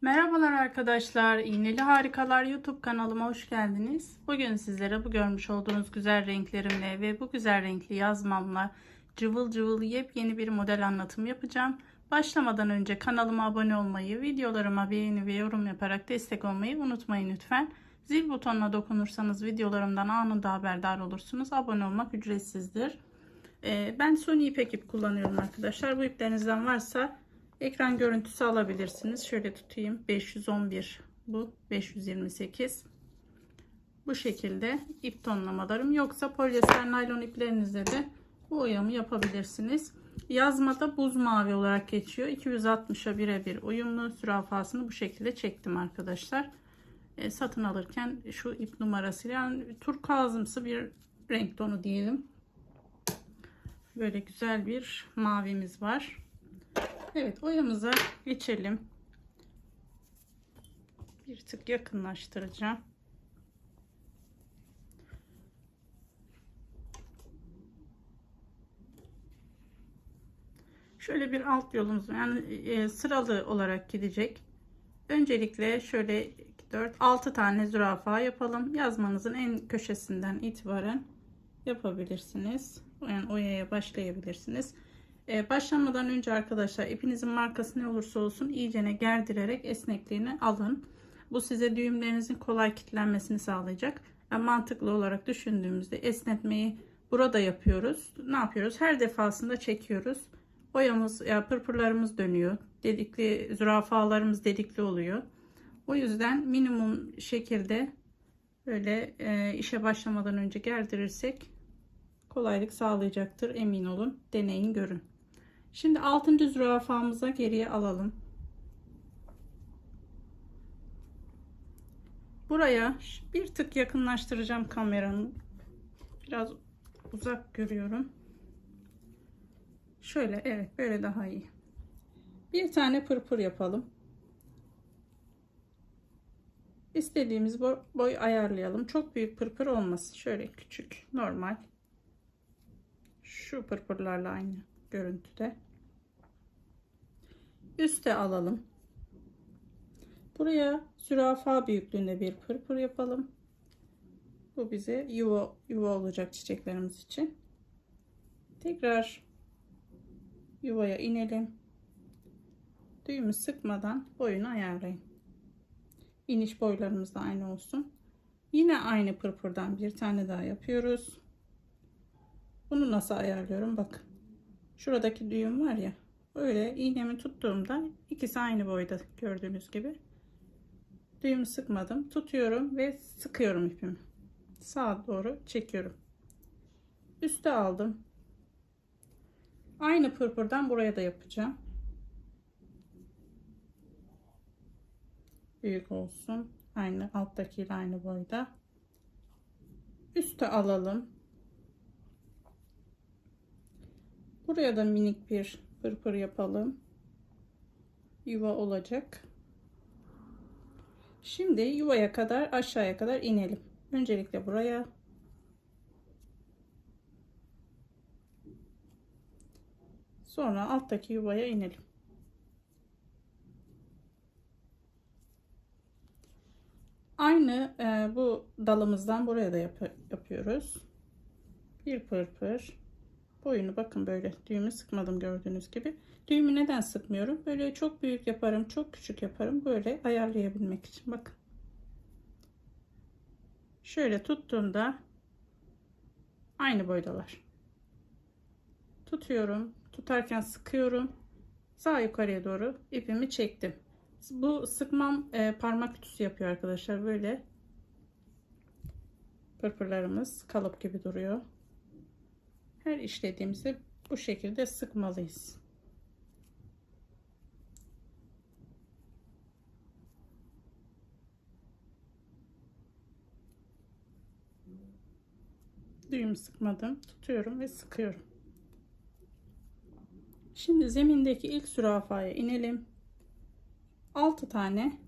Merhabalar arkadaşlar. İğneli Harikalar YouTube kanalıma hoş geldiniz. Bugün sizlere bu görmüş olduğunuz güzel renklerimle ve bu güzel renkli yazmamla cıvıl cıvıl yepyeni bir model anlatım yapacağım. Başlamadan önce kanalıma abone olmayı, videolarıma beğeni ve yorum yaparak destek olmayı unutmayın lütfen. Zil butonuna dokunursanız videolarımdan anında haberdar olursunuz. Abone olmak ücretsizdir. Ee, ben Sony ipek ip kullanıyorum arkadaşlar. Bu iplerinizden varsa ekran görüntüsü alabilirsiniz. Şöyle tutayım. 511 bu 528. Bu şekilde ip tonlamalarım yoksa polyester naylon iplerinizle de bu oyamı yapabilirsiniz. Yazmada buz mavi olarak geçiyor. 260'a birebir uyumlu zürafasını bu şekilde çektim arkadaşlar. E, satın alırken şu ip numarasıyla yani turkuazımsı bir renk tonu diyelim. Böyle güzel bir mavimiz var. Evet oyamıza geçelim. Bir tık yakınlaştıracağım. Şöyle bir alt yolumuz yani e, sıralı olarak gidecek. Öncelikle şöyle 4 6 tane zürafa yapalım. Yazmanızın en köşesinden itibaren yapabilirsiniz. Yani oyaya başlayabilirsiniz. Ee, başlamadan önce arkadaşlar ipinizin markası ne olursa olsun iyicene gerdirerek esnekliğini alın. Bu size düğümlerinizin kolay kilitlenmesini sağlayacak. Yani mantıklı olarak düşündüğümüzde esnetmeyi burada yapıyoruz. Ne yapıyoruz? Her defasında çekiyoruz. Boyamız ya pırpırlarımız dönüyor. Delikli zürafalarımız delikli oluyor. O yüzden minimum şekilde böyle e, işe başlamadan önce gerdirirsek kolaylık sağlayacaktır. Emin olun. Deneyin görün. Şimdi 6. zürafamıza geriye alalım. Buraya bir tık yakınlaştıracağım kameranın. Biraz uzak görüyorum. Şöyle evet böyle daha iyi. Bir tane pırpır yapalım. İstediğimiz boy ayarlayalım. Çok büyük pırpır olmasın. Şöyle küçük normal. Şu pırpırlarla aynı görüntüde. Üste alalım. Buraya zürafa büyüklüğünde bir pırpır yapalım. Bu bize yuva, yuva olacak çiçeklerimiz için. Tekrar yuvaya inelim. Düğümü sıkmadan boyunu ayarlayın. İniş boylarımız da aynı olsun. Yine aynı pırpırdan bir tane daha yapıyoruz. Bunu nasıl ayarlıyorum? Bakın. Şuradaki düğüm var ya. Böyle iğnemi tuttuğumda ikisi aynı boyda gördüğünüz gibi. Düğümü sıkmadım. Tutuyorum ve sıkıyorum ipimi. Sağa doğru çekiyorum. Üste aldım. Aynı pırpırdan buraya da yapacağım. Büyük olsun. Aynı alttakiyle aynı boyda. Üste alalım. Buraya da minik bir pırpır yapalım. Yuva olacak. Şimdi yuvaya kadar aşağıya kadar inelim. Öncelikle buraya. Sonra alttaki yuvaya inelim. Aynı e, bu dalımızdan buraya da yap yapıyoruz. Bir pırpır boyunu bakın böyle düğümü sıkmadım gördüğünüz gibi. Düğümü neden sıkmıyorum? Böyle çok büyük yaparım, çok küçük yaparım. Böyle ayarlayabilmek için. Bakın. Şöyle tuttuğumda aynı boydalar. Tutuyorum. Tutarken sıkıyorum. Sağ yukarıya doğru ipimi çektim. Bu sıkmam e, parmak ütüsü yapıyor arkadaşlar. Böyle pırpırlarımız kalıp gibi duruyor her işlediğimizde bu şekilde sıkmalıyız. Düğüm sıkmadım. Tutuyorum ve sıkıyorum. Şimdi zemindeki ilk zürafaya inelim. 6 tane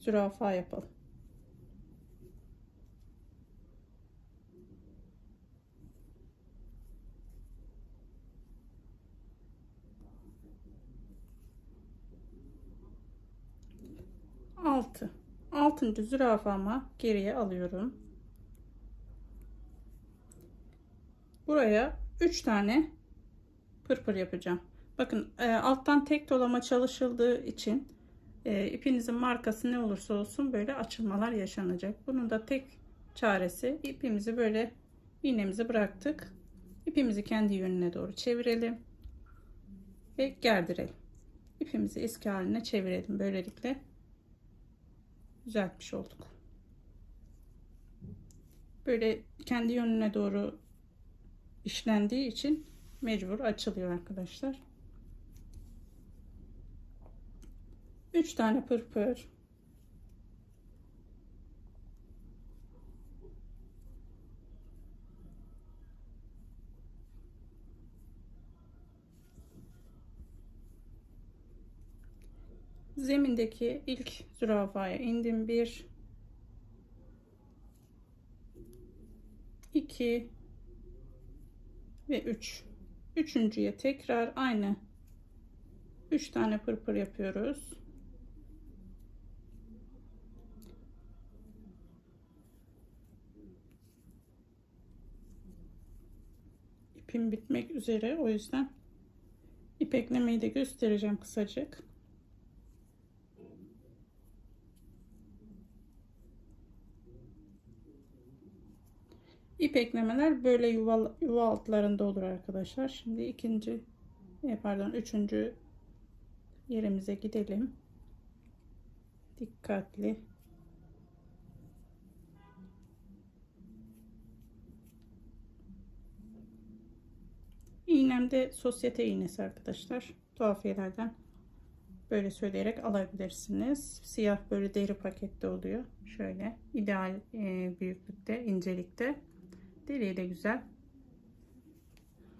zürafa yapalım. 6 6. zürafamı geriye alıyorum. Buraya 3 tane pırpır yapacağım. Bakın e, alttan tek dolama çalışıldığı için e, ipinizin markası ne olursa olsun böyle açılmalar yaşanacak. Bunun da tek çaresi ipimizi böyle iğnemizi bıraktık. İpimizi kendi yönüne doğru çevirelim ve gerdirelim. İpimizi eski haline çevirelim. Böylelikle düzeltmiş olduk. Böyle kendi yönüne doğru işlendiği için mecbur açılıyor arkadaşlar. 3 tane pırpır zemindeki ilk zürafaya indim. Bir iki ve üç. Üçüncüye tekrar aynı. Üç tane pırpır yapıyoruz. İpim bitmek üzere. O yüzden ipeklemeyi de göstereceğim kısacık İp eklemeler böyle yuva, yuva altlarında olur arkadaşlar. Şimdi ikinci e, pardon üçüncü yerimize gidelim. Dikkatli. İğnem de sosyete iğnesi arkadaşlar. Tuhafiyelerden böyle söyleyerek alabilirsiniz. Siyah böyle deri pakette oluyor. Şöyle ideal e, büyüklükte, incelikte. Deliği de güzel.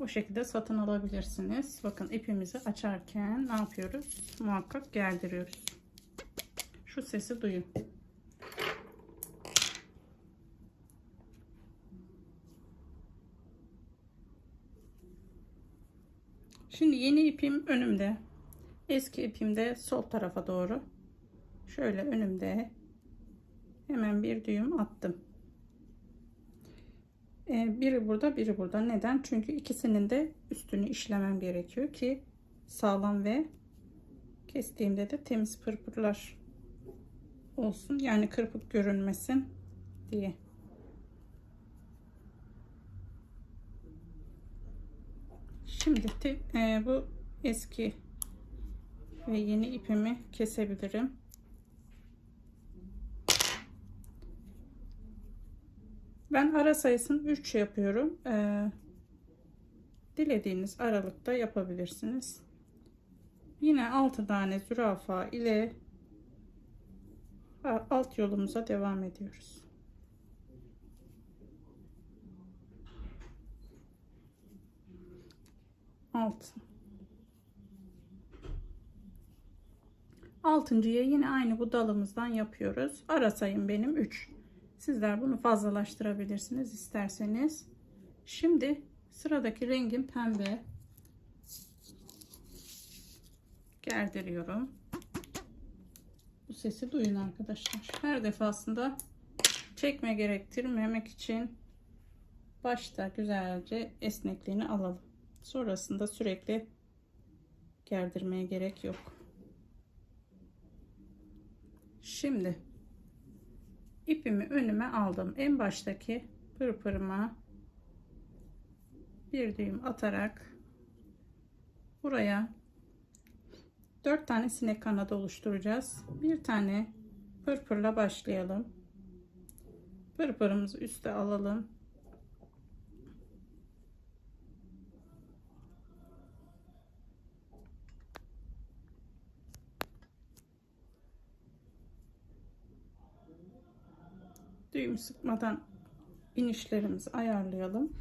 O şekilde satın alabilirsiniz. Bakın ipimizi açarken ne yapıyoruz? Muhakkak gerdiriyoruz. Şu sesi duyun. Şimdi yeni ipim önümde. Eski ipim de sol tarafa doğru. Şöyle önümde. Hemen bir düğüm attım. Ee, biri burada biri burada. Neden? Çünkü ikisinin de üstünü işlemem gerekiyor ki sağlam ve kestiğimde de temiz pırpırlar olsun. Yani kırpık görünmesin diye. Şimdi te, e, bu eski ve yeni ipimi kesebilirim. Ben ara sayısını 3 yapıyorum. Ee, dilediğiniz aralıkta yapabilirsiniz. Yine 6 tane zürafa ile alt yolumuza devam ediyoruz. Altı. Altıncıya yine aynı bu dalımızdan yapıyoruz. Ara sayım benim 3. Sizler bunu fazlalaştırabilirsiniz isterseniz. Şimdi sıradaki rengim pembe. Gerdiriyorum. Bu sesi duyun arkadaşlar. Her defasında çekme gerektirmemek için başta güzelce esnekliğini alalım. Sonrasında sürekli gerdirmeye gerek yok. Şimdi ipimi önüme aldım. En baştaki pırpırıma bir düğüm atarak buraya 4 tane sinek kanadı oluşturacağız. Bir tane pırpırla başlayalım. Pırpırımızı üste alalım. Düğüm sıkmadan inişlerimizi ayarlayalım.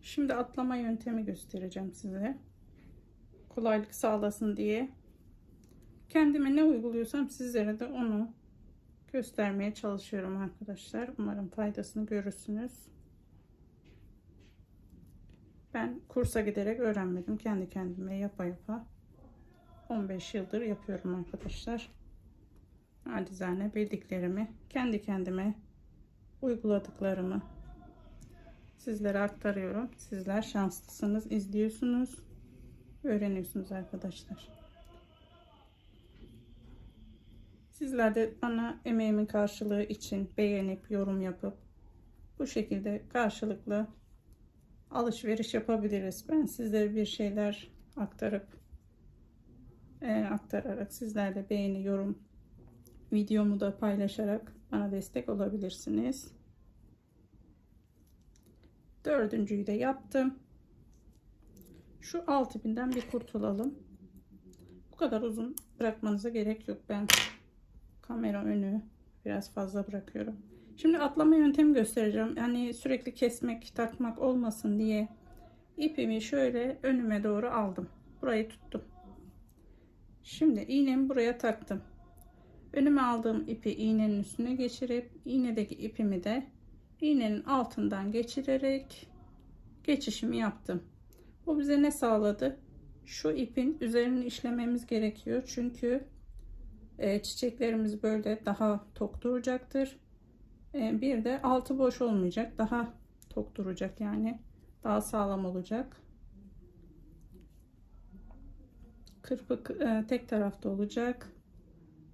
Şimdi atlama yöntemi göstereceğim size. Kolaylık sağlasın diye. Kendime ne uyguluyorsam sizlere de onu göstermeye çalışıyorum arkadaşlar. Umarım faydasını görürsünüz. Ben kursa giderek öğrenmedim. Kendi kendime yapa yapa 15 yıldır yapıyorum arkadaşlar. Nacizane bildiklerimi kendi kendime uyguladıklarımı sizlere aktarıyorum. Sizler şanslısınız, izliyorsunuz, öğreniyorsunuz arkadaşlar. Sizler de bana emeğimin karşılığı için beğenip yorum yapıp bu şekilde karşılıklı alışveriş yapabiliriz. Ben sizlere bir şeyler aktarıp e, aktararak sizler de beğeni, yorum videomu da paylaşarak bana destek olabilirsiniz. Dördüncüyü de yaptım. Şu 6000'den bir kurtulalım. Bu kadar uzun bırakmanıza gerek yok. Ben kamera önü biraz fazla bırakıyorum. Şimdi atlama yöntemi göstereceğim. Yani sürekli kesmek, takmak olmasın diye ipimi şöyle önüme doğru aldım. Burayı tuttum. Şimdi iğnemi buraya taktım. Önüme aldığım ipi iğnenin üstüne geçirip iğnedeki ipimi de iğnenin altından geçirerek geçişimi yaptım. Bu bize ne sağladı? Şu ipin üzerini işlememiz gerekiyor. Çünkü e, çiçeklerimiz böyle daha tok duracaktır. E, bir de altı boş olmayacak. Daha tok duracak yani. Daha sağlam olacak. Kırpık e, tek tarafta olacak.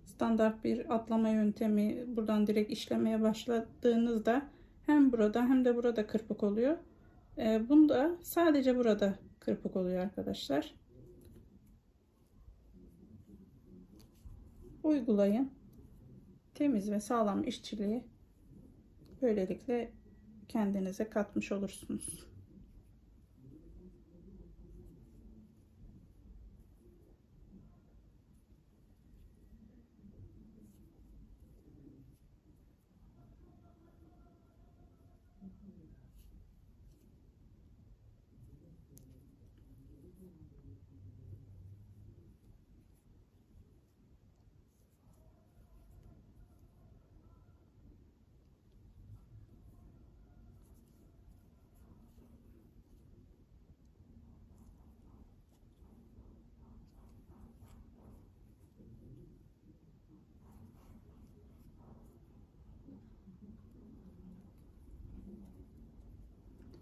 Standart bir atlama yöntemi buradan direkt işlemeye başladığınızda hem burada hem de burada kırpık oluyor. E, bunda sadece burada kırpık oluyor arkadaşlar. Uygulayın. Temiz ve sağlam işçiliği böylelikle kendinize katmış olursunuz.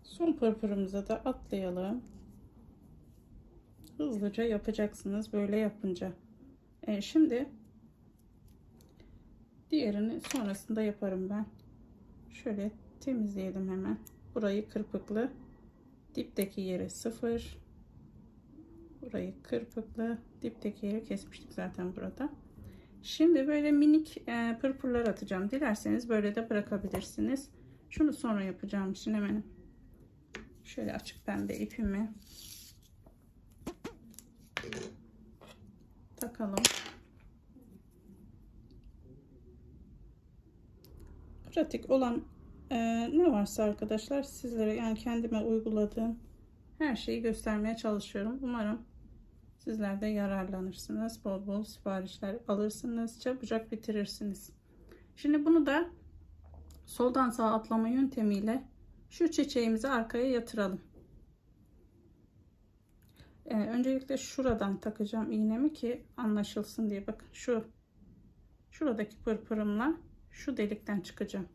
Son pırpırımıza da atlayalım. Hızlıca yapacaksınız böyle yapınca. E, şimdi diğerini sonrasında yaparım ben. Şöyle temizleyelim hemen. Burayı kırpıklı. Dipteki yeri sıfır. Burayı kırpıklı. Dipteki yeri kesmiştik zaten burada. Şimdi böyle minik e, pırpırlar atacağım. Dilerseniz böyle de bırakabilirsiniz. Şunu sonra yapacağım için hemen Şöyle açık pembe ipimi takalım. Pratik olan e, ne varsa arkadaşlar sizlere yani kendime uyguladığım her şeyi göstermeye çalışıyorum. Umarım sizler de yararlanırsınız. Bol bol siparişler alırsınız. Çabucak bitirirsiniz. Şimdi bunu da soldan sağa atlama yöntemiyle şu çiçeğimizi arkaya yatıralım. Ee, öncelikle şuradan takacağım iğnemi ki anlaşılsın diye. Bakın şu şuradaki pırpırımla şu delikten çıkacağım.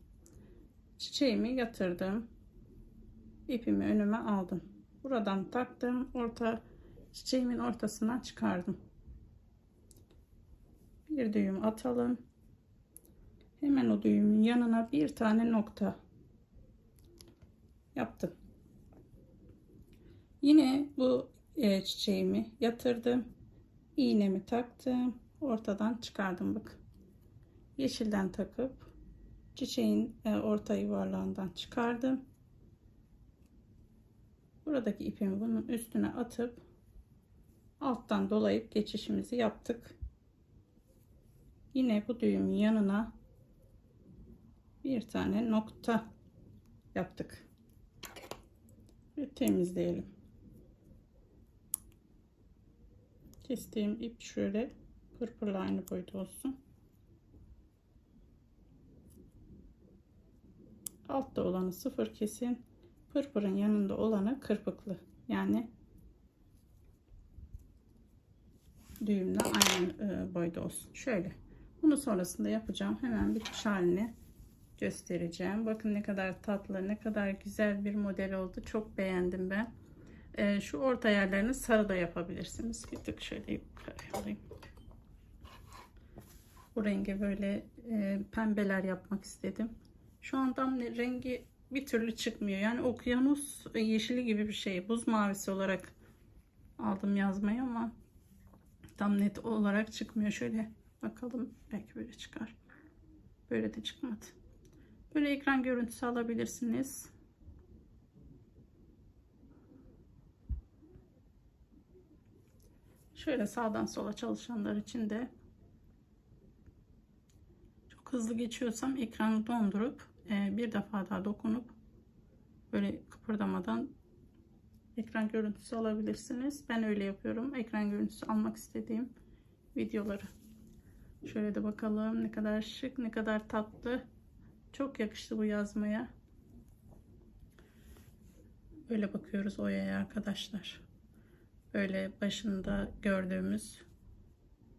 Çiçeğimi yatırdım. İpimi önüme aldım. Buradan taktım. Orta çiçeğimin ortasından çıkardım. Bir düğüm atalım. Hemen o düğümün yanına bir tane nokta yaptım. Yine bu e, çiçeğimi yatırdım. iğnemi taktım. Ortadan çıkardım bak. Yeşilden takıp çiçeğin e, orta yuvarlağından çıkardım. Buradaki ipimi bunun üstüne atıp alttan dolayıp geçişimizi yaptık. Yine bu düğümün yanına bir tane nokta yaptık ve temizleyelim. Kestiğim ip şöyle pırpırla aynı boyda olsun. Altta olanı sıfır kesin. Pırpırın yanında olanı kırpıklı Yani düğümle aynı e, boyda olsun. Şöyle. Bunu sonrasında yapacağım. Hemen bitmiş halini göstereceğim. Bakın ne kadar tatlı, ne kadar güzel bir model oldu. Çok beğendim ben. E, şu orta yerlerini sarı da yapabilirsiniz. Bir tık şöyle yukarı alayım. Bu rengi böyle e, pembeler yapmak istedim. Şu an tam ne- rengi bir türlü çıkmıyor. Yani okyanus yeşili gibi bir şey. Buz mavisi olarak aldım yazmayı ama tam net olarak çıkmıyor. Şöyle bakalım. Belki böyle çıkar. Böyle de çıkmadı. Böyle ekran görüntüsü alabilirsiniz. Şöyle sağdan sola çalışanlar için de çok hızlı geçiyorsam ekranı dondurup e, bir defa daha dokunup böyle kıpırdamadan ekran görüntüsü alabilirsiniz. Ben öyle yapıyorum. Ekran görüntüsü almak istediğim videoları. Şöyle de bakalım ne kadar şık, ne kadar tatlı. Çok yakıştı bu yazmaya. Böyle bakıyoruz oyaya arkadaşlar. Böyle başında gördüğümüz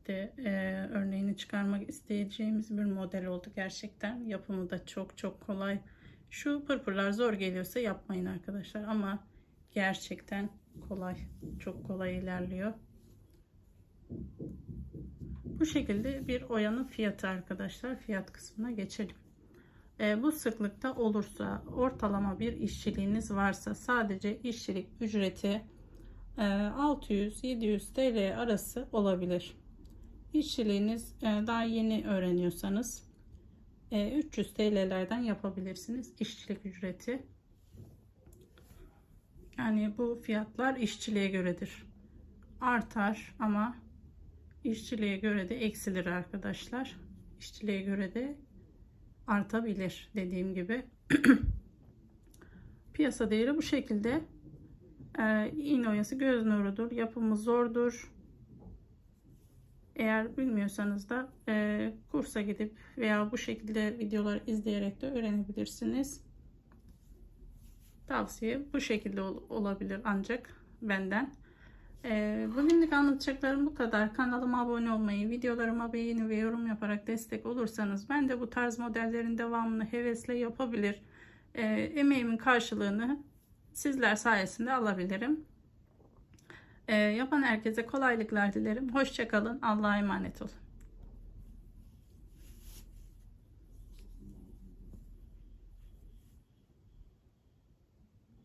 de e, örneğini çıkarmak isteyeceğimiz bir model oldu gerçekten. Yapımı da çok çok kolay. Şu pırpırlar zor geliyorsa yapmayın arkadaşlar ama gerçekten kolay. Çok kolay ilerliyor. Bu şekilde bir oyanın fiyatı arkadaşlar. Fiyat kısmına geçelim. E, bu sıklıkta olursa ortalama bir işçiliğiniz varsa sadece işçilik ücreti e, 600-700 TL arası olabilir. İşçiliğiniz e, daha yeni öğreniyorsanız e, 300 TL'lerden yapabilirsiniz işçilik ücreti. Yani bu fiyatlar işçiliğe göredir. Artar ama işçiliğe göre de eksilir arkadaşlar. İşçiliğe göre de artabilir dediğim gibi. Piyasa değeri bu şekilde. Ee, iğne oyası göz nurudur. Yapımı zordur. Eğer bilmiyorsanız da e, kursa gidip veya bu şekilde videolar izleyerek de öğrenebilirsiniz. Tavsiye bu şekilde ol- olabilir ancak benden. Ee, bugünlük anlatacaklarım bu kadar. Kanalıma abone olmayı, videolarıma beğeni ve yorum yaparak destek olursanız ben de bu tarz modellerin devamını hevesle yapabilir. Ee, emeğimin karşılığını sizler sayesinde alabilirim. Ee, yapan herkese kolaylıklar dilerim. Hoşçakalın. Allah'a emanet olun.